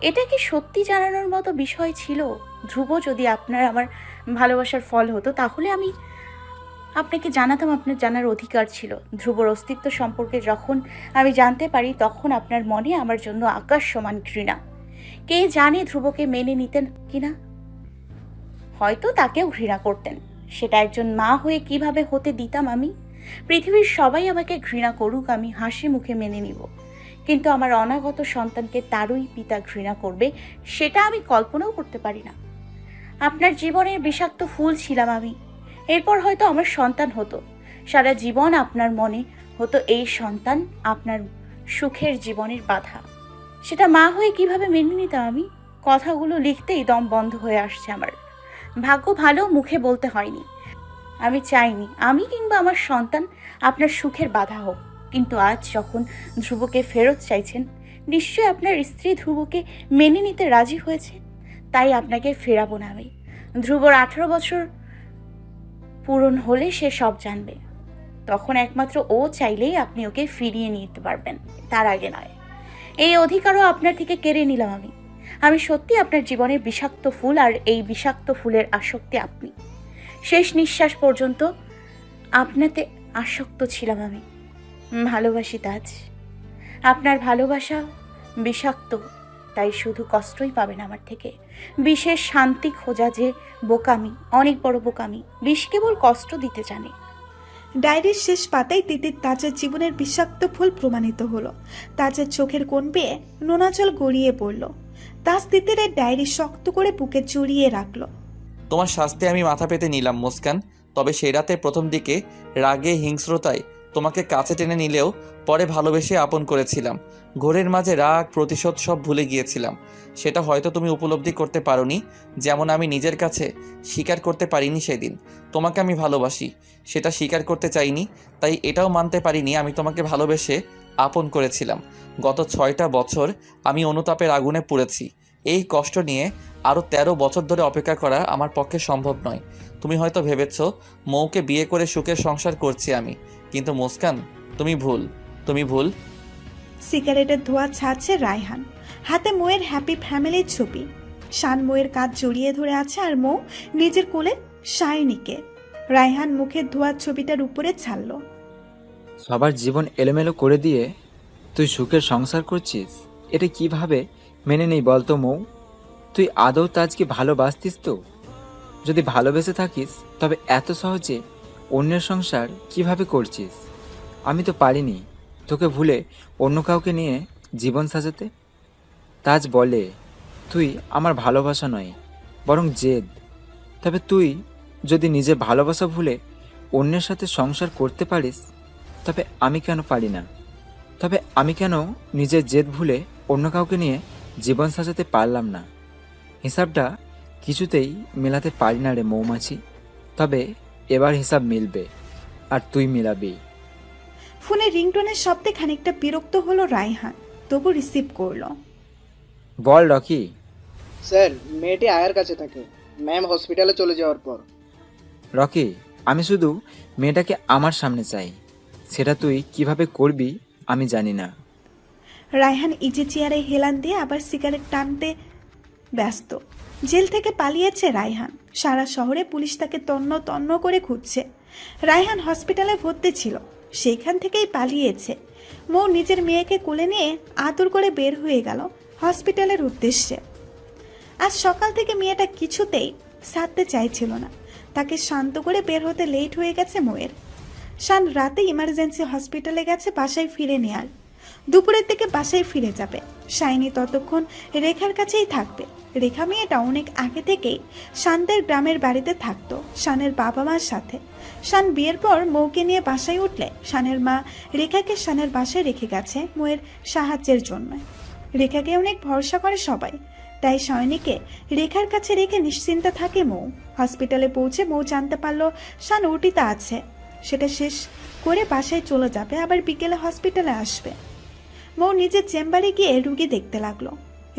এটা কি সত্যি জানানোর মতো বিষয় ছিল? ধ্রুব, যদি আপনার আমার ভালোবাসার ফল হতো, তাহলে আমি আপনাকে জানাতাম, আপনার জানার অধিকার ছিল। ধ্রুবর অস্তিত্ব সম্পর্কে যখন আমি জানতে পারি, তখন আপনার মনে আমার জন্য আকাশ সমান ঘৃণা। কে জানে ধ্রুবকে মেনে নিতেন কিনা? হয়তো তাকেও ঘৃণা করতেন। সেটা একজন মা হয়ে কীভাবে হতে দিতাম আমি? পৃথিবীর সবাই আমাকে ঘৃণা করুক, আমি হাসি মুখে মেনে নিব। কিন্তু আমার অনাগত সন্তানকে তারই পিতা ঘৃণা করবে, সেটা আমি কল্পনাও করতে পারি না। আপনার জীবনের বিষাক্ত ফুল ছিলাম আমি। এরপর হয়তো আমার সন্তান হতো। সারা জীবন আপনার মনে হতো এই সন্তান আপনার সুখের জীবনের বাধা। সেটা মা হয়ে কীভাবে মেনে নিতাম আমি? কথাগুলো লিখতেই দম বন্ধ হয়ে আসছে আমার। ভাগ্য ভালো মুখে বলতে হয়নি। আমি চাইনি, আমি কিংবা আমার সন্তান আপনার সুখের বাধা হোক। কিন্তু আজ যখন ধ্রুবকে ফেরত চাইছেন, নিশ্চয়ই আপনার স্ত্রী ধ্রুবকে মেনে নিতে রাজি হয়েছে? তাই আপনাকে ফেরাবো না আমি। ধ্রুবর আঠারো বছর পূরণ হলে সে সব জানবে। তখন একমাত্র ও চাইলেই আপনি ওকে ফিরিয়ে নিতে পারবেন। তার আগে নয়। এই অধিকারও আপনার থেকে কেড়ে নিলাম আমি। আমি সত্যি আপনার জীবনে বিষাক্ত ফুল আর এই বিষাক্ত ফুলের আসক্তি আপনি। শেষ নিঃশ্বাস পর্যন্ত আপনাতে আসক্ত ছিলাম আমি। ভালোবাসি তাজ আপনার ভালোবাসা বিষাক্ত তাই শুধু কষ্টই পাবেন আমার থেকে। বিশেষ শান্তি খোঁজা যে বোকামি অনেক বড় বোকামি বিষ কেবল কষ্ট দিতে জানে। ডায়েরির শেষ পাতায় তিতির তাজের জীবনের বিষাক্ত ফুল প্রমাণিত হলো। তাজের চোখের কোণ বেয়ে নোনাজল গড়িয়ে পড়ল। তাজ তিতিরের ডায়েরি শক্ত করে বুকে জড়িয়ে রাখল। তোমার শাস্তি আমি মাথা পেতে নিলাম মুস্কান। তবে সেই রাতে প্রথম দিকে রাগে হিংস্রতায় তোমাকে কাছে টেনে নিলেও পরে ভালোবেসে আপন করেছিলাম। ঘোরের মাঝে রাগ, প্রতিশোধ সব ভুলে গিয়েছিলাম। সেটা হয়তো তুমি উপলব্ধি করতে পারোনি, যেমন আমি নিজের কাছে স্বীকার করতে পারিনি সেদিন। তোমাকে আমি ভালোবাসি, সেটা স্বীকার করতে চাইনি, তাই এটাও মানতে পারিনি আমি তোমাকে ভালোবেসে আপন করেছিলাম। গত ছয়টা বছর আমি অনুতাপের আগুনে পুড়েছি। এই কষ্ট নিয়ে আরও তেরো বছর ধরে অপেক্ষা করা আমার পক্ষে সম্ভব নয়। তুমি হয়তো ভেবেছ, মৌকে বিয়ে করে সুখের সংসার করছি আমি। কিন্তু মুস্কান তুমি ভুল তুমি ভুল। সিগারেটের ধোঁয়া ছাড়ছে রায়হান। হাতে মোয়ের হ্যাপি ফ্যামিলির ছবি। শান মোয়ের কাজ জড়িয়ে ধরে আছে আর মৌ নিজের কোলে সায়নীকে রায়হান মুখের ধোয়ার ছবিটার উপরে ছাড়লো। সবার জীবন এলোমেলো করে দিয়ে তুই সুখের সংসার করছিস এটা কীভাবে মেনে নেই বলতো মৌ? তুই আদৌ তাজকে ভালোবাসতিস তো? যদি ভালোবেসে থাকিস তবে এত সহজে অন্যের সংসার কীভাবে করছিস? আমি তো পারিনি। তোকে ভুলে অন্য কাউকে নিয়ে জীবন সাজাতে? তাজ বলে, তুই আমার ভালোবাসা নয়, বরং জেদ। তবে তুই যদি নিজের ভালোবাসা ভুলে অন্যের সাথে সংসার করতে পারিস, তবে আমি কেন পারি না? তবে আমি কেন নিজের জেদ ভুলে অন্য কাউকে নিয়ে জীবন সাজাতে পারলাম না? হিসাবটা কিছুতেই মেলাতে পারি না রে মৌমাছি। তবে এবার হিসাব মিলবে আর তুই মিলাবি। ফোনের রিংটোনের শব্দে খানিকটা বিরক্ত হলো রায়হান তবু রিসিভ করল। বল রকি। স্যার মেয়েটি আয়ার কাছে থাকে। ম্যাম হসপিটালে চলে যাওয়ার পর। রকি আমি শুধু মেয়েটাকে আমার সামনে চাই। সেটা তুই কীভাবে করবি আমি জানি না। রায়হান ইজি চেয়ারে হেলান দিয়ে আবার সিগারেট টানতে ব্যস্ত। জেল থেকে পালিয়েছে রায়হান। সারা শহরে পুলিশ তাকে তন্ন তন্ন করে খুঁজছে। রায়হান হসপিটালে ভর্তি ছিল। সেইখান থেকেই পালিয়েছে। মৌ নিজের মেয়েকে কোলে নিয়ে আদর করে বের হয়ে গেল হসপিটালের উদ্দেশ্যে। আজ সকাল থেকে মেয়েটা কিছুতেই সারতে চাইছিল না। তাকে শান্ত করে বের হতে লেট হয়ে গেছে মোয়ের। শান রাতে ইমার্জেন্সি হসপিটালে গেছে, বাসায় ফিরে নেয়ার। দুপুরের দিকে বাসায় ফিরে যাবে। শাইনি ততক্ষণ রেখার কাছেই থাকবে। রেখা মেয়েটা অনেক আগে থেকেই শান্তের গ্রামের বাড়িতে থাকতো, শানের বাবা মার সাথে। শান বিয়ের পর মৌকে নিয়ে বাসায় উঠলে শানের মা রেখাকে শানের বাসায় রেখে গেছে মৌয়ের সাহায্যের জন্য। রেখাকে অনেক ভরসা করে সবাই, তাই সয়নিকে রেখার কাছে রেখে নিশ্চিন্তে থাকে মৌ। হসপিটালে পৌঁছে মৌ জানতে পারল শান ওটিতে আছে। সেটা শেষ করে বাসায় চলে যাবে, আবার বিকেলে হসপিটালে আসবে। মৌ নিজের চেম্বারে গিয়ে রুগী দেখতে লাগল।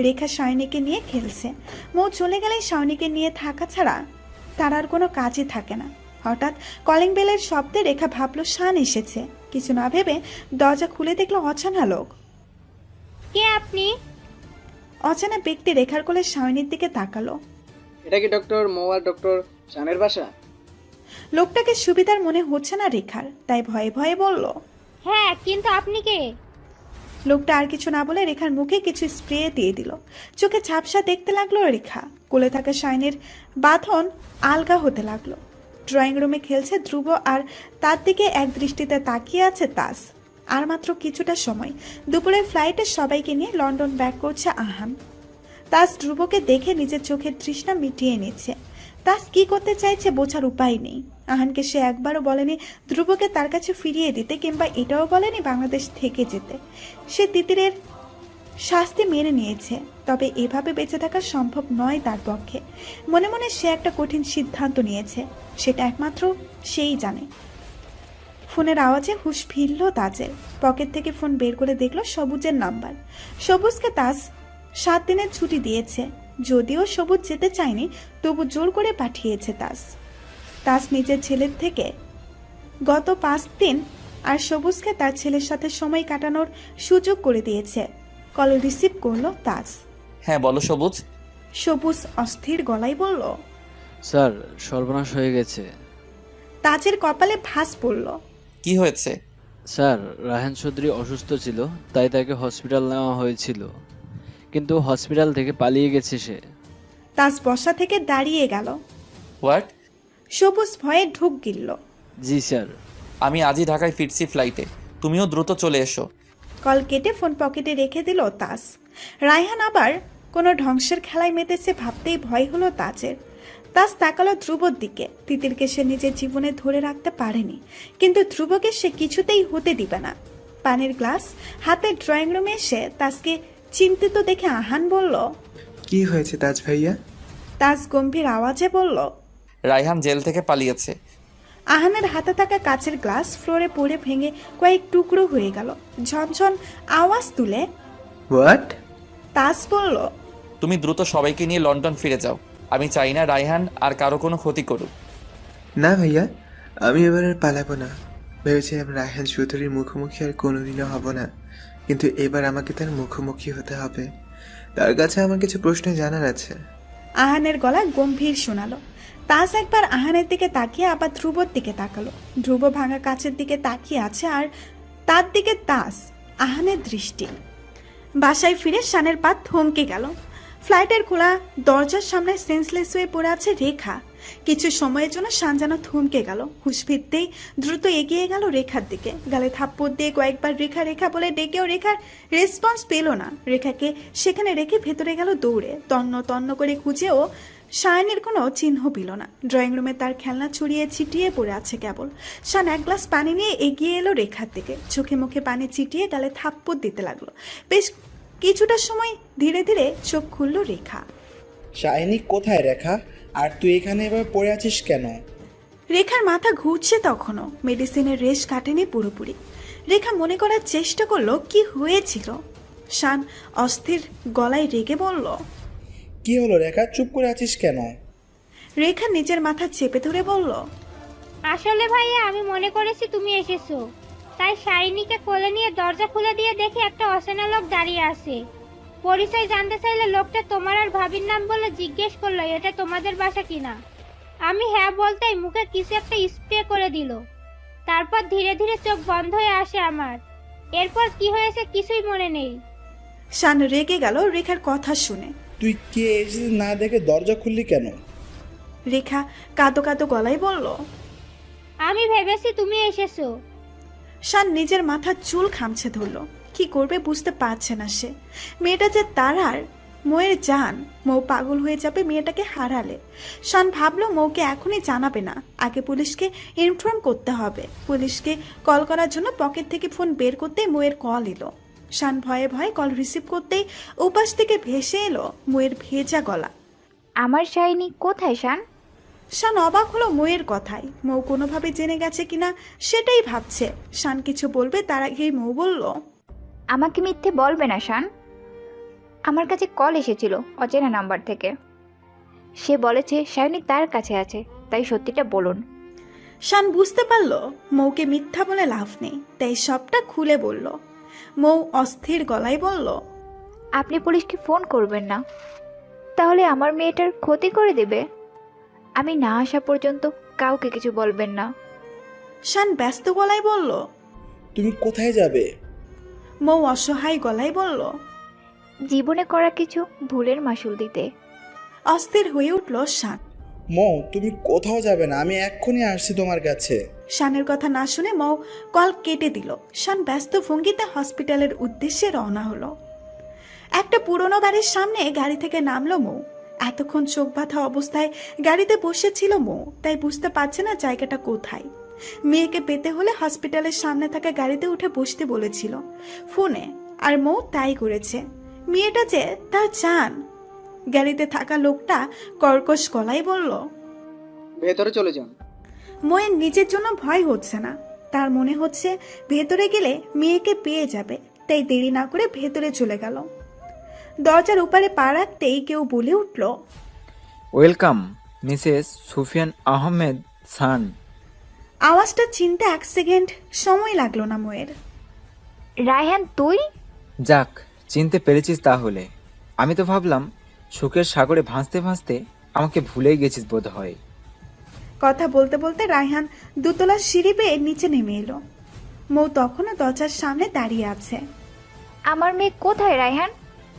রেখা শায়নিকে নিয়ে খেলছে। মৌ চলে গেলে শায়নিকে নিয়ে থাকা ছাড়া তার আর কোনো কাজই থাকে না। হঠাৎ কলিং বেলের শব্দে রেখা ভাবলো শান এসেছে। কিছু না ভেবে দরজা খুলে দেখল অচানা লোক। কে আপনি? অচেনা ব্যক্তি রেখার কোলে সায়নীর দিকে তাকালো। এটা কি ডক্টর মৌ আর ডক্টর চানের বাসা? লোকটাকে সুবিধার মনে হচ্ছে না রেখার তাই ভয়ে ভয়ে বলল হ্যাঁ কিন্তু আপনি কে? লোকটা আর কিছু না বলে রেখার মুখে কিছু স্প্রে দিয়ে দিল। চোখে ঝাপসা দেখতে লাগল রেখা। কোলে থাকা শাইনের বাঁধন আলগা হতে লাগল। ড্রয়িং রুমে খেলছে ধ্রুব আর তার দিকে এক দৃষ্টিতে তাকিয়ে আছে তাস। আর মাত্র কিছুটা সময়। দুপুরের ফ্লাইটে সবাইকে নিয়ে লন্ডন ব্যাক করছে আহান। তাস ধ্রুবকে দেখে নিজের চোখের তৃষ্ণা মিটিয়ে নিচ্ছে। তাস কি করতে চাইছে বোঝার উপায় নেই। আহানকে সে একবারও বলেনি, ধ্রুবকে তার কাছে ফিরিয়ে দিতে কিংবা এটাও বলেনি বাংলাদেশ থেকে যেতে। সে তিতিরের শাস্তি মেনে নিয়েছে, তবে এভাবে বেঁচে থাকা সম্ভব নয় তার পক্ষে। মনে মনে সে একটা কঠিন সিদ্ধান্ত নিয়েছে, সেটা একমাত্র সেই জানে। ফোনের আওয়াজে হুশ ফিরল তাজের। পকেট থেকে ফোন বের করে দেখল সবুজের নাম্বার। সবুজকে তাজ সাত দিনের ছুটি দিয়েছে। যদিও সবুজ যেতে চায়নি তবু জোর করে পাঠিয়েছে তাজ তাজ নিজের ছেলের থেকে। গত পাঁচ দিন আর সবুজকে তার ছেলের সাথে সময় কাটানোর সুযোগ করে দিয়েছে। কল রিসিভ করল তাজ হ্যাঁ বলো সবুজ। সবুজ অস্থির গলায় বলল স্যার সর্বনাশ হয়ে গেছে। তাজের কপালে ভাঁজ পড়ল। কি হয়েছে? স্যার রায়হান চৌধুরী অসুস্থ ছিল তাই তাকে হসপিটাল নেওয়া হয়েছিল। কিন্তু হসপিটাল থেকে পালিয়ে গেছে সে। তাজ বসা থেকে দাঁড়িয়ে গেল। হোয়াট সবুজ ভয়ে ঢুক গিলল। জি স্যার। আমি আজই ঢাকায় ফিরছি ফ্লাইটে তুমিও দ্রুত চলে এসো। কল কেটে ফোন পকেটে রেখে দিল তাস রায়হান আবার কোনো ধ্বংসের খেলায় মেতেছে ভাবতেই ভয় হলো তাজের। তাজ তাকালো ধ্রুবর দিকে। তিতিরকে সে নিজের জীবনে ধরে রাখতে পারেনি। কিন্তু ধ্রুবকে সে কিছুতেই হতে দিবে না। পানির গ্লাস হাতে ড্রয়িং রুমে এসে তাজকে চিন্তিত দেখে আহান বলল কি হয়েছে তাজ ভাইয়া? তাজ গম্ভীর আওয়াজে বলল রায়হান জেল থেকে পালিয়েছে। আহানের হাতে থাকা কাচের গ্লাস ফ্লোরে পড়ে ভেঙে কয়েক টুকরো হয়ে গেল। ঝনঝন আওয়াজ তুলে হোয়াট তাজ বলল তুমি দ্রুত সবাইকে নিয়ে লন্ডন ফিরে যাও। আমি চাই না রায়হান আর কারও কোনো ক্ষতি করুক। না ভাইয়া আমি এবার আর পালাবো না। ভেবেছিলাম রায়হান চৌধুরীর মুখোমুখি আর কোনোদিনও হব না। কিন্তু এবার আমাকে তার মুখোমুখি হতে হবে। তার কাছে আমার কিছু প্রশ্ন জানার আছে। আহানের গলা গম্ভীর শোনালো। তাস একবার আহানের দিকে তাকিয়ে আবার ধ্রুবর দিকে তাকালো। ধ্রুব ভাঙা কাছের দিকে তাকিয়ে আছে আর তার দিকে তাস আহানের দৃষ্টি। বাসায় ফিরে শানের পা থমকে গেল। ফ্লাইটের খোলা দরজার সামনে সেন্সলেস হয়ে পড়ে আছে রেখা। কিছু সময়ের জন্য শান যেন থমকে গেল। হুশ ফিরতেই দ্রুত এগিয়ে গেল রেখার দিকে। গালে থাপ্পড় দিয়ে কয়েকবার রেখা রেখা বলে ডেকেও রেখার রেসপন্স পেল না। রেখাকে সেখানে রেখে ভেতরে গেল দৌড়ে। তন্ন তন্ন করে খুঁজেও শায়নের কোনো চিহ্ন পেল না। ড্রয়িং রুমে তার খেলনা ছড়িয়ে ছিটিয়ে পড়ে আছে কেবল। শান এক গ্লাস পানি নিয়ে এগিয়ে এলো রেখার দিকে। চোখে মুখে পানি ছিটিয়ে গালে থাপ্পড় দিতে লাগল। বেশ কিছুটা সময় ধীরে ধীরে চোখ খুলল রেখা। শাইনি কোথায় রেখা? আর তুই এখানে এভাবে পড়ে আছিস কেন? রেখার মাথা ঘুরছে তখনও। মেডিসিনের রেশ কাটেনি পুরোপুরি। রেখা মনে করার চেষ্টা করল কি হয়েছিল? শান অস্থির গলায় রেগে বলল কি হলো রেখা? চুপ করে আছিস কেন? রেখা নিজের মাথা চেপে ধরে বলল আসলে ভাইয়া আমি মনে করেছি তুমি এসেছ। তাই শাইনিকে কোলে নিয়ে দরজা খুলে দিয়ে দেখি একটা অচেনা লোক দাঁড়িয়ে আছে। পরিচয় জানতে চাইলে লোকটা তোমার আর ভাবির নাম বলে জিজ্ঞেস করল এটা তোমাদের বাসা কিনা? আমি হ্যাঁ বলতেই মুখে কিছু একটা স্প্রে করে দিল। তারপর ধীরে ধীরে চোখ বন্ধ হয়ে আসে আমার। এরপর কি হয়েছে কিছুই মনে নেই। শান রেগে গেল রেখার কথা শুনে। তুই কে না দেখে দরজা খুললি কেন? রেখা কাঁদো কাঁদো গলায় বলল আমি ভেবেছি তুমি এসেছ। শান নিজের মাথার চুল খামছে ধরল। কি করবে বুঝতে পারছে না সে। মেয়েটা যে তার আর মৌয়ের জান মৌ পাগল হয়ে যাবে মেয়েটাকে হারালে। শান ভাবলো মৌকে এখনই জানাবে না। আগে পুলিশকে ইনফর্ম করতে হবে। পুলিশকে কল করার জন্য পকেট থেকে ফোন বের করতেই মৌয়ের কল এলো। শান ভয়ে ভয়ে কল রিসিভ করতেই উপাস থেকে ভেসে এলো মৌয়ের ভেজা গলা। আমার শাইনি কোথায় শান? শান অবাক হলো মৌয়ের কথায়। মৌ কোনোভাবে জেনে গেছে কিনা সেটাই ভাবছে। শান কিছু বলবে তার আগেই মৌ বলল আমাকে মিথ্যে বলবে না শান। আমার কাছে কল এসেছিল অচেনা নাম্বার থেকে। সে বলেছে শাইনি তার কাছে আছে তাই সত্যিটা বলুন। শান বুঝতে পারল মৌকে মিথ্যা বলে লাভ নেই তাই সবটা খুলে বলল। মৌ অস্থির গলায় বলল আপনি পুলিশকে ফোন করবেন না। তাহলে আমার মেয়েটার ক্ষতি করে দেবে? আমি না আসা পর্যন্ত কাউকে কিছু বলবেন না। শান ব্যস্ত গলায় বলল তুমি কোথায় যাবে? মৌ অসহায় গলায় বলল জীবনে করা কিছু ভুলের মাসুল দিতে। অস্থির হয়ে উঠল শান। মৌ তুমি কোথাও যাবে না আমি এক্ষুনি আসছি তোমার কাছে। শানের কথা না শুনে মৌ কল কেটে দিল। শান ব্যস্ত ভঙ্গিতে হসপিটালের উদ্দেশ্যে রওনা হলো। একটা পুরনো বাড়ির সামনে গাড়ি থেকে নামলো মৌ। এতক্ষণ চোখ বাঁধা অবস্থায় গাড়িতে বসেছিল মৌ তাই বুঝতে পারছে না জায়গাটা কোথায়। মেয়েকে পেতে হলে হসপিটালের সামনে থাকা গাড়িতে উঠে বসতে বলেছিল। ফোনে আর মৌ তাই করেছে। মেয়েটা যে তার চান গাড়িতে থাকা লোকটা কর্কশ গলায় বলল ভেতরে চলে যান। ময়ের নিজের জন্য ভয় হচ্ছে না। তার মনে হচ্ছে ভেতরে গেলে মেয়েকে পেয়ে যাবে তাই দেরি না করে ভেতরে চলে গেল। দরজার উপারে পা রাখতেই কেউ বলে উঠল ওয়েলকাম মিসেস সুফিয়ান আহমেদ সান। আওয়াজটা চিনতে এক সেকেন্ড সময় লাগল না ময়ের। রায়হান তুই? যাক চিনতে পেরেছিস তাহলে। আমি তো ভাবলাম সুখের সাগরে ভাসতে ভাসতে আমাকে ভুলেই গেছিস বোধ হয় কথা বলতে বলতে রায়হান দুতলা সিঁড়ি বেয়ে নিচে নেমে এলো। মৌ তখনও দরজার সামনে দাঁড়িয়ে আছে। আমার মেয়ে কোথায় রায়হান?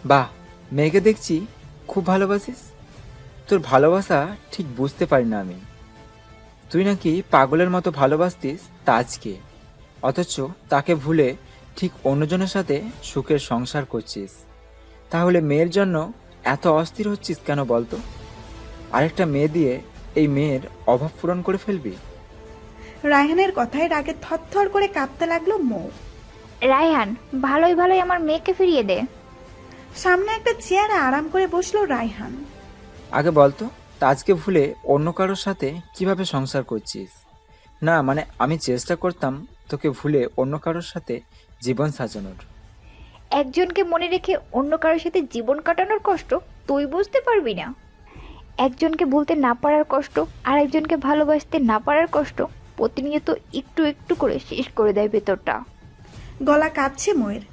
বাহ মেয়েকে দেখছি খুব ভালোবাসিস? তোর ভালোবাসা ঠিক বুঝতে পারি না আমি। তুই নাকি পাগলের মতো ভালোবাসতিস তাজকে। অথচ তাকে ভুলে ঠিক অন্যজনের সাথে সুখের সংসার করছিস। তাহলে মেয়ের জন্য এত অস্থির হচ্ছিস কেন বলতো? আরেকটা মেয়ে দিয়ে এই মেয়ের অভাব পূরণ করে ফেলবি। রায়হানের কথায় রাগে থরথর করে কাঁপতে লাগল মৌ। রায়হান ভালোই ভালোই আমার মেয়েকে ফিরিয়ে দে। সামনে একটা চেয়ারে আরাম করে বসল রায়হান। আগে বলতো তাজকে ভুলে অন্য কারোর সাথে কীভাবে সংসার করছিস? না মানে আমি চেষ্টা করতাম তোকে ভুলে অন্য কারোর সাথে জীবন সাজানোর। একজনকে মনে রেখে অন্য কারোর সাথে জীবন কাটানোর কষ্ট তুই বুঝতে পারবি না। একজনকে ভুলতে না পারার কষ্ট আর একজনকে ভালোবাসতে না পারার কষ্ট প্রতিনিয়ত একটু একটু করে শেষ করে দেয় ভেতরটা। গলা কাঁপছে ময়ের।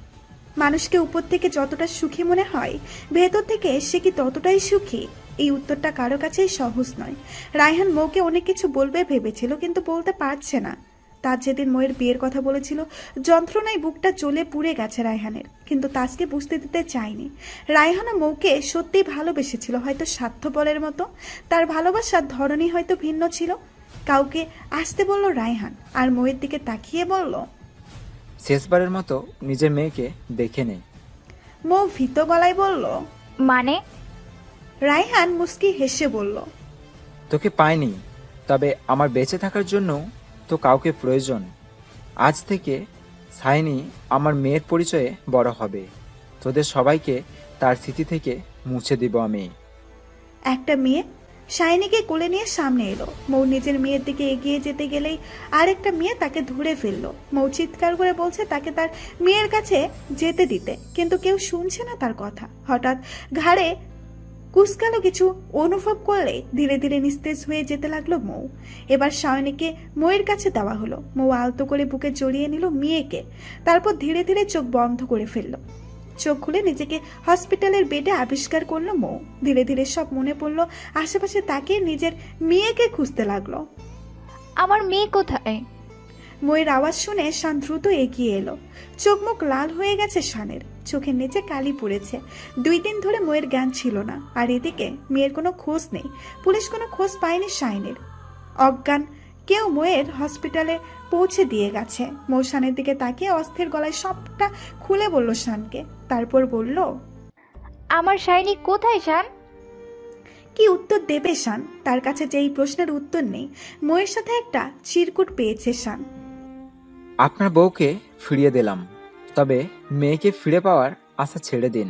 মানুষকে উপর থেকে যতটা সুখী মনে হয় ভেতর থেকে সে কি ততটাই সুখী? এই উত্তরটা কারও কাছেই সহজ নয়। রায়হান মৌকে অনেক কিছু বলবে ভেবেছিল কিন্তু বলতে পারছে না। তার যেদিন ময়ের বিয়ের কথা বলেছিল যন্ত্রণায় বুকটা চলে পুড়ে গেছে রায়হানের কিন্তু তাজকে বুঝতে দিতে চায়নি। রায়হানও মৌকে সত্যিই ভালোবেসেছিল হয়তো স্বার্থপরের মতো। তার ভালোবাসার ধরনই হয়তো ভিন্ন ছিল। কাউকে আসতে বলল রায়হান আর ময়ের দিকে তাকিয়ে বলল শেষবারের মতো নিজের মেয়েকে দেখে নেই। মৌ ভীত গলায় বলল মানে? রায়হান মুস্কি হেসে বলল তোকে পাইনি তবে আমার বেঁচে থাকার জন্য তো কাউকে প্রয়োজন। আজ থেকে সাইনি আমার মেয়ের পরিচয়ে বড় হবে। তোদের সবাইকে তার স্মৃতি থেকে মুছে দিব আমি। একটা মেয়ে শাইনিকে কোলে নিয়ে সামনে এলো। মৌ নিজের মেয়ের দিকে এগিয়ে যেতে গেলেই আরেকটা মেয়ে তাকে ধরে ফেলল। মৌ চিৎকার করে বলছে তাকে তার মেয়ের কাছে যেতে দিতে কিন্তু কেউ শুনছে না তার কথা। হঠাৎ ঘাড়ে কুসকালো কিছু অনুভব করলে ধীরে ধীরে নিস্তেজ হয়ে যেতে লাগল মৌ। এবার সায়নীকে মৌয়ের কাছে দেওয়া হলো। মৌ আলতো করে বুকে জড়িয়ে নিল মেয়েকে। তারপর ধীরে ধীরে চোখ বন্ধ করে ফেলল। চোখ খুলে নিজেকে হসপিটালের বেডে আবিষ্কার করল মৌ। ধীরে ধীরে সব মনে পড়ল আশেপাশে তাকে নিজের মেয়েকে খুঁজতে লাগল। আমার মেয়ে কোথায়? ময়ের আওয়াজ শুনে শান দ্রুত এগিয়ে এলো। চোখ মুখ লাল হয়ে গেছে শানের। চোখের নিচে কালি পড়েছে। দুই দিন ধরে ময়ের জ্ঞান ছিল না আর এদিকে মেয়ের কোনো খোঁজ নেই। পুলিশ কোনো খোঁজ পায়নি শাইনের। অজ্ঞান কেউ ময়ের হসপিটালে পৌঁছে দিয়ে গেছে। মৌ শানের দিকে তাকিয়ে অস্থির গলায় সবটা খুলে বলল শানকে। তারপর বলল আমার শাইনি কোথায় শান? কি উত্তর দেবে শান? তার কাছে যেই প্রশ্নের উত্তর নেই। ময়ের সাথে একটা চিরকুট পেয়েছে শান। আপনার বউকে ফিরিয়ে দিলাম। তবে মেয়েকে ফিরে পাওয়ার আশা ছেড়ে দিন।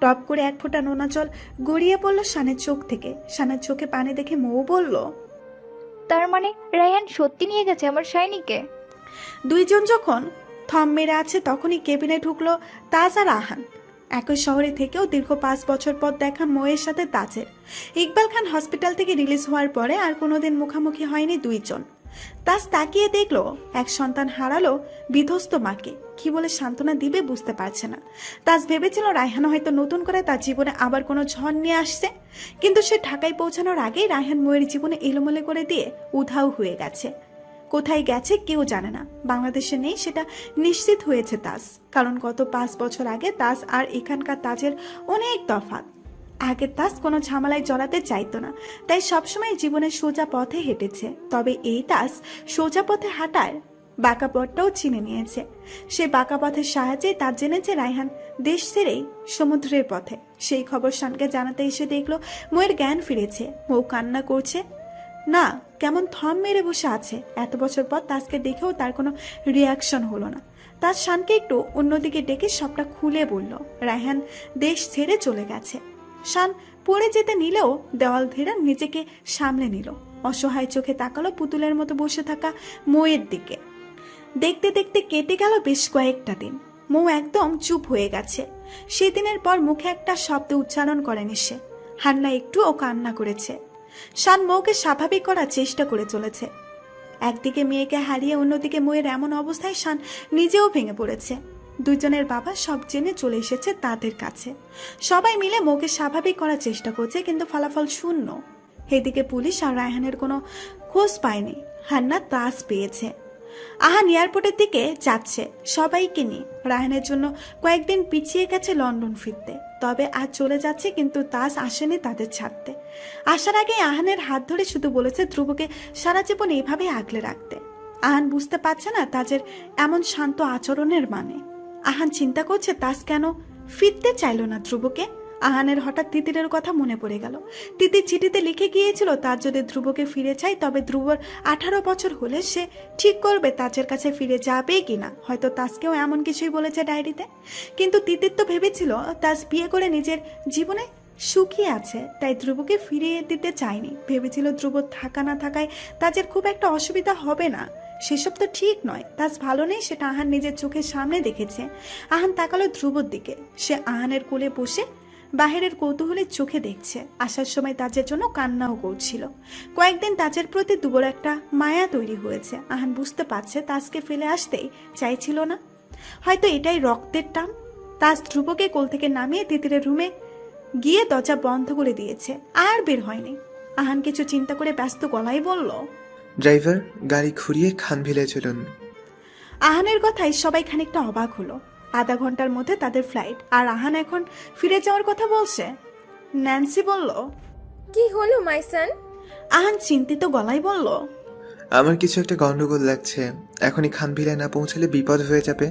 টপ করে এক ফোঁটা নোনা জল গড়িয়ে পড়ল শানের চোখ থেকে। শানের চোখে পানি দেখে মৌ বলল তার মানে রায়হান সত্যি নিয়ে গেছে আমার শাইনিকে? দুইজন যখন থম মেরে আছে তখনই কেবিনে ঢুকলো তাজ আর আহান। একই শহরে থেকেও দীর্ঘ পাঁচ বছর পর দেখা ময়ের সাথে তাজের। ইকবাল খান হসপিটাল থেকে রিলিজ হওয়ার পরে আর কোনোদিন মুখামুখি হয়নি দুইজন। তাজ তাকিয়ে দেখল, এক সন্তান হারালো বিধ্বস্ত মাকে। কি বলে সান্ত্বনা দিবে বুঝতে পারছে না। তাজ ভেবেছিল রায়হান হয়তো নতুন করে তার জীবনে আবার কোনো ঝড় নিয়ে আসছে। কিন্তু সে ঢাকায় পৌঁছানোর আগেই রায়হান ময়ের জীবনে এলোমেলো করে দিয়ে উধাও হয়ে গেছে। কোথায় গেছে কেউ জানে না। বাংলাদেশে নেই সেটা নিশ্চিত হয়েছে তাস। কারণ গত পাঁচ বছর আগে তাস আর এখানকার তাজের অনেক তফাৎ। আগে তাস কোনো ঝামেলায় জড়াতে চাইতো না। তাই সবসময় জীবনে সোজা পথে হেঁটেছে। তবে এই তাস সোজা পথে হাঁটার বাঁকা পথটাও চিনে নিয়েছে। সে বাঁকা পথের সাহায্যে তার জেনেছে রায়হান। দেশ ছেড়েই সমুদ্রের পথে। সেই খবর শানকে জানাতে এসে দেখল, ময়ের জ্ঞান ফিরেছে। মৌ কান্না করছে, না, কেমন থম মেরে বসে আছে। এত বছর পর তাজকে দেখেও তার কোনো রিয়াকশন হলো না। তার শানকে একটু অন্যদিকে ডেকে সবটা খুলে বলল, রায়হান, দেশ ছেড়ে চলে গেছে। শান পড়ে যেতে নিলেও দেওয়াল ধীরা নিজেকে সামলে নিল। অসহায় চোখে তাকালো পুতুলের মতো বসে থাকা মৌয়ের দিকে। দেখতে দেখতে কেটে গেল বেশ কয়েকটা দিন। মৌ একদম চুপ হয়ে গেছে। সেদিনের পর মুখে একটা শব্দ উচ্চারণ করেনি সে। হান্না একটুও কান্না করেছে। শান মৌকে স্বাভাবিক করার চেষ্টা করে চলেছে। একদিকে মেয়েকে হারিয়ে অন্যদিকে মৌয়ের এমন অবস্থায় শান নিজেও ভেঙে পড়েছে। দুজনের বাবা সব জেনে চলে এসেছে তাদের কাছে। সবাই মিলে মৌকে স্বাভাবিক করার চেষ্টা করছে, কিন্তু ফলাফল শূন্য। এদিকে পুলিশ আর রায়হানের কোনো খোঁজ পায়নি। হান্না তাস পেয়েছে। আহান এয়ারপোর্টের দিকে যাচ্ছে সবাইকে নিয়ে। রায়হানের জন্য কয়েকদিন পিছিয়ে গেছে লন্ডন ফিরতে। তবে আজ চলে যাচ্ছে, কিন্তু তাস আসেনি তাদের ছাড়তে। আসার আগে আহানের হাত ধরে শুধু বলেছে ধ্রুবকে সারা জীবন এইভাবে আগলে রাখতে। আহান বুঝতে পারছে না তাজের এমন শান্ত আচরণের মানে। আহান চিন্তা করছে তাস কেন? ফিরতে চাইলো না ধ্রুবকে। আহানের হঠাৎ তিতিরের কথা মনে পড়ে গেল। তিতির চিঠিতে লিখে গিয়েছিল, তার যদি ধ্রুবকে ফিরে চাই তবে ধ্রুবর আঠারো বছর হলে সে ঠিক করবে তাজের কাছে ফিরে যাবে কিনা। হয়তো তাজকেও এমন কিছুই বলেছে ডায়েরিতে। কিন্তু তিতির তো ভেবেছিল, তাজ বিয়ে করে নিজের জীবনে সুখী আছে, তাই ধ্রুবকে ফিরিয়ে দিতে চায়নি। ভেবেছিল ধ্রুব থাকা না থাকায় তাজের খুব একটা অসুবিধা হবে না। সেসব তো ঠিক নয়। তাজ ভালো নেই, সেটা আহান নিজের চোখের সামনে দেখেছে। আহান তাকালো ধ্রুবর দিকে। সে আহানের কোলে বসে বাহিরের কৌতূহলের চোখে দেখছে। আসার সময় তাজের জন্য কান্নাও করছিল। কয়েকদিন তাজের প্রতি দুবর একটা মায়া তৈরি হয়েছে। আহান বুঝতে পারছে তাজকে ফেলে আসতেই চাইছিল না। হয়তো এটাই রক্তের টান। তাজ ধ্রুবকে কোল থেকে নামিয়ে তিতিরের রুমে গিয়ে দরজা বন্ধ করে দিয়েছে। আর বের হয়নি। আহান কিছু চিন্তা করে ব্যস্ত গলায় বলল ড্রাইভার গাড়ি ঘুরিয়ে খানভিলে চলুন। আহানের কথায় সবাই খানিকটা অবাক হলো। আধা ঘণ্টার মধ্যে তাদের ফ্লাইট আর আহান এখন ফিরে যাওয়ার কথা বলছে। ন্যান্সি বলল কি হলো মাইসান আহান চিন্তিত গলায় বলল আমার কিছু একটা গন্ডগোল লাগছে। এখনই খানভিলে না পৌঁছালে বিপদ হয়ে যাবে।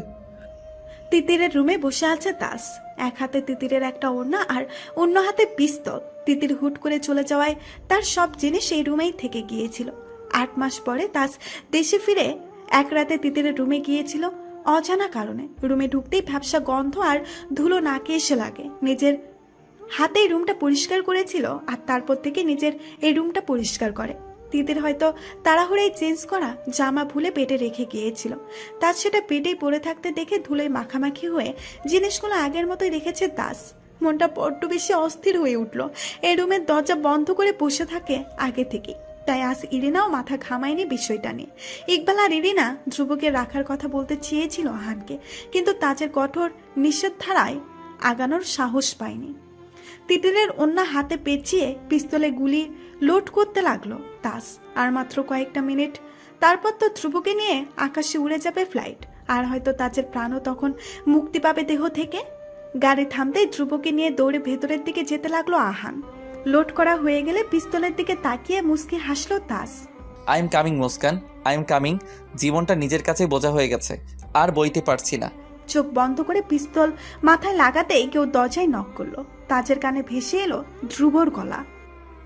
তিতিরের রুমে বসে আছে তাস। এক হাতে তিতিরের একটা ওড়না আর অন্য হাতে পিস্তল। তিতির হুট করে চলে যাওয়ায় তার সব জিনিস এই রুমেই থেকে গিয়েছিল। আট মাস পরে তাস দেশে ফিরে এক রাতে তিতিরের রুমে গিয়েছিল অজানা কারণে। রুমে ঢুকতেই ভ্যাবসা গন্ধ আর ধুলো নাকে এসে লাগে। নিজের হাতেই রুমটা পরিষ্কার করেছিল আর তারপর থেকে নিজের এই রুমটা পরিষ্কার করে। তিতির হয়তো তাড়াহুড়াই চেঞ্জ করা জামা ভুলে পেটে রেখে গিয়েছিল। তার সেটা পেটেই পড়ে থাকতে দেখে ধুলোয় মাখামাখি হয়ে জিনিসগুলো আগের মতোই রেখেছে দাস মনটা বড্ড বেশি অস্থির হয়ে উঠল। এই রুমের দরজা বন্ধ করে বসে থাকে আগে থেকে তাই আজ ইরিনাও মাথা ঘামায়নি বিষয়টা নিয়ে। ইকবাল আর ইরিনা ধ্রুবকে রাখার কথা বলতে চেয়েছিল আহানকে, কিন্তু তাজের কঠোর নিষেধধারায় আগানোর সাহস পায়নি। তিতিরের অন্য হাতে পেঁচিয়ে পিস্তলে গুলি লোড করতে লাগল তাস আর মাত্র কয়েকটা মিনিট, তারপর তো ধ্রুবকে নিয়ে আকাশে উড়ে যাবে ফ্লাইট। আর হয়তো তাজের প্রাণও তখন মুক্তি পাবে দেহ থেকে। গাড়ি থামতেই ধ্রুবকে নিয়ে দৌড়ে ভেতরের দিকে যেতে লাগল আহান। লোড করা হয়ে গেলে পিস্তলের দিকে তাকিয়ে মুসকি হাসলো তাস। I am coming Muskan. I am coming জীবনটা নিজের কাছে বোঝা হয়ে গেছে। আর বইতে পারছি না। চোখ বন্ধ করে পিস্তল মাথায় লাগাতেই কেউ দরজায় নক করল। তাজের কানে ভেসে এলো ধ্রুবর গলা।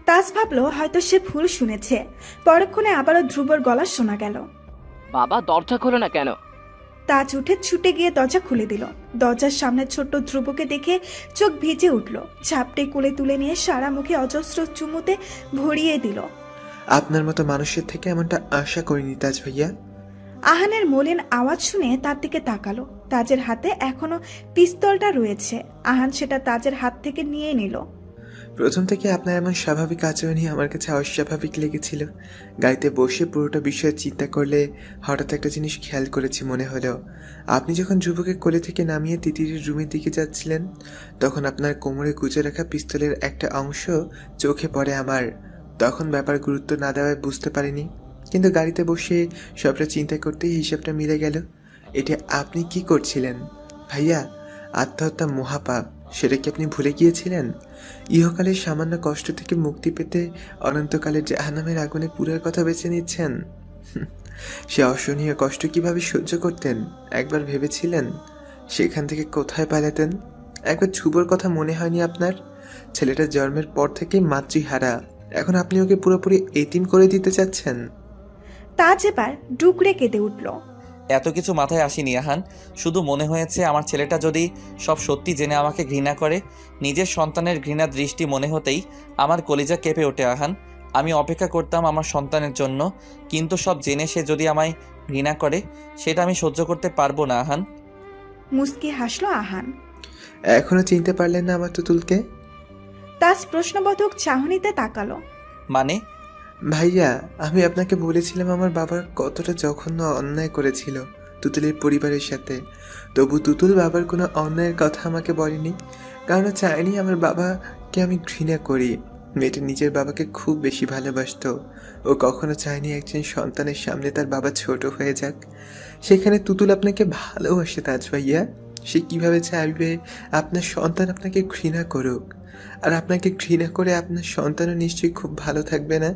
তাজ ভাবলো হয়তো সে ভুল শুনেছে। পরক্ষণে আবারও ধ্রুবর গলা শোনা গেল। বাবা দরজা খোলো না কেন? তাজ উঠে ছুটে গিয়ে দরজা খুলে দিল। দরজার সামনে ছোট্ট ধ্রুবকে দেখে চোখ ভিজে উঠল। ঝাপটে কোলে তুলে নিয়ে সারা মুখে অজস্র চুমুতে ভরিয়ে দিল। আপনার মতো মানুষের থেকে এমনটা আশা করিনি তাজ ভাইয়া। আহানের মলিন আওয়াজ শুনে তার দিকে তাকালো। তাজের হাতে এখনও পিস্তলটা রয়েছে। আহান সেটা তাজের হাত থেকে নিয়ে নিল। প্রথম থেকে আপনার এমন স্বাভাবিক আচরণই আমার কাছে অস্বাভাবিক লেগেছিল। গাড়িতে বসে পুরোটা বিষয়ে চিন্তা করলে হঠাৎ একটা জিনিস খেয়াল করেছি মনে হলো। আপনি যখন যুবকের কোলে থেকে নামিয়ে তিতিরের রুমের দিকে যাচ্ছিলেন, তখন আপনার কোমরে গুজে রাখা পিস্তলের একটা অংশ চোখে পড়ে আমার। তখন ব্যাপার গুরুত্ব না দেওয়ায় বুঝতে পারিনি, কিন্তু গাড়িতে বসে সবটা চিন্তা করতেই হিসাবটা মিলে গেল। এটা আপনি কি করছিলেন? ভাইয়া, আত্মহত্যা মহাপাপ, সেটা কি আপনি ভুলে গিয়েছিলেন? ইহকালের সামান্য কষ্ট থেকে মুক্তি পেতে অনন্তকালের জাহানামের আগুনে পুরার কথা বেছে নিচ্ছেন। সে অসহনীয় কষ্ট কীভাবে সহ্য করতেন, একবার ভেবেছিলেন? সেখান থেকে কোথায় পালাতেন? একবার ছুবোর কথা মনে হয়নি আপনার? ছেলেটা জন্মের পর থেকেই মাতৃহারা, এখন আপনি ওকে পুরোপুরি এতিম করে দিতে চাচ্ছেন। তাজ এবার ডুকরে কেঁদে উঠল। এত কিছু মাথায় আসেনি আহান। শুধু মনে হয়েছে আমার ছেলেটা যদি সব সত্যি জেনে আমাকে ঘৃণা করে নিজের সন্তানের ঘৃণা দৃষ্টি মনে হতেই আমার কলিজা কেঁপে ওঠে আহান। আমি অপেক্ষা করতাম আমার সন্তানের জন্য কিন্তু সব জেনে সে যদি আমায় ঘৃণা করে সেটা আমি সহ্য করতে পারব না আহান। মুস্কি হাসলো আহান। এখনও চিনতে পারলেন না আমার তুতুলকে? তাজ প্রশ্নবোধক চাহনিতে তাকালো। মানে ভাইয়া, আমি আপনাকে বলেছিলাম আমার বাবার কতটা জঘন্য অন্যায় করেছিল তুতুলের পরিবারের সাথে। তবু তুতুল বাবার কোনো অন্যায়ের কথা আমাকে বলেনি, কারণ ও চায়নি আমার বাবাকে আমি ঘৃণা করি। মেয়েটা নিজের বাবাকে খুব বেশি ভালোবাসতো। ও কখনো চায়নি একজন সন্তানের সামনে তার বাবা ছোট হয়ে যাক। সেখানে তুতুল আপনাকে ভালোবাসে, তাজ ভাইয়া। সে কীভাবে চাইবে আপনার সন্তান আপনাকে ঘৃণা করুক? আর আপনাকে ঘৃণা করে আপনার সন্তানও নিশ্চয়ই খুব ভালো থাকবে না?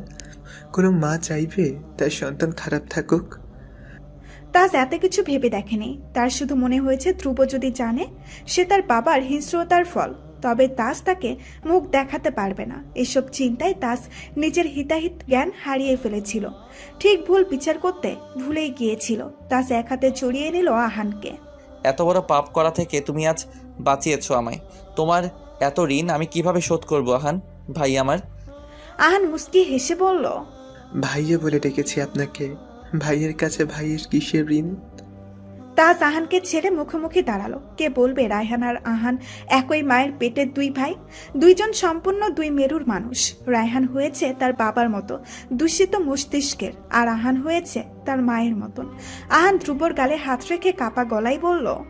কোনো মা চাইবে তার সন্তান খারাপ থাকুক? তাজ এত কিছু ভেবে দেখেনি। তার শুধু মনে হয়েছে ধ্রুব যদি জানে সে তার বাবার হিংস্রতার ফল। তবে তাজ তাকে মুখ দেখাতে পারবে না। এসব চিন্তায় তাজ নিজের হিতাহিত জ্ঞান হারিয়ে ফেলেছিল। ঠিক ভুল বিচার করতে ভুলেই গিয়েছিল। তাজ এক হাতে চড়িয়ে নিল আহানকে। এত বড় পাপ করা থেকে তুমি আজ বাঁচিয়েছো আমায়। তোমার এত ঋণ আমি কীভাবে শোধ করব আহান ভাই আমার? আহান মুস্কি হেসে বলল ভাইয়া বলে ডেকেছি আপনাকে। ভাইয়ের কাছে ভাইয়ের কিসের ঋণ? তাজ আহানকে ছেড়ে মুখোমুখি দাঁড়াল। কে বলবে রায়হান আর আহান একই মায়ের পেটের দুই ভাই? দুইজন সম্পূর্ণ দুই মেরুর মানুষ। রায়হান হয়েছে তার বাবার মতো, দূষিত মস্তিষ্কের, আর আহান হয়েছে তার মায়ের মতন। আহান ধ্রুবর গালে হাত রেখে কাপা গলায় বলল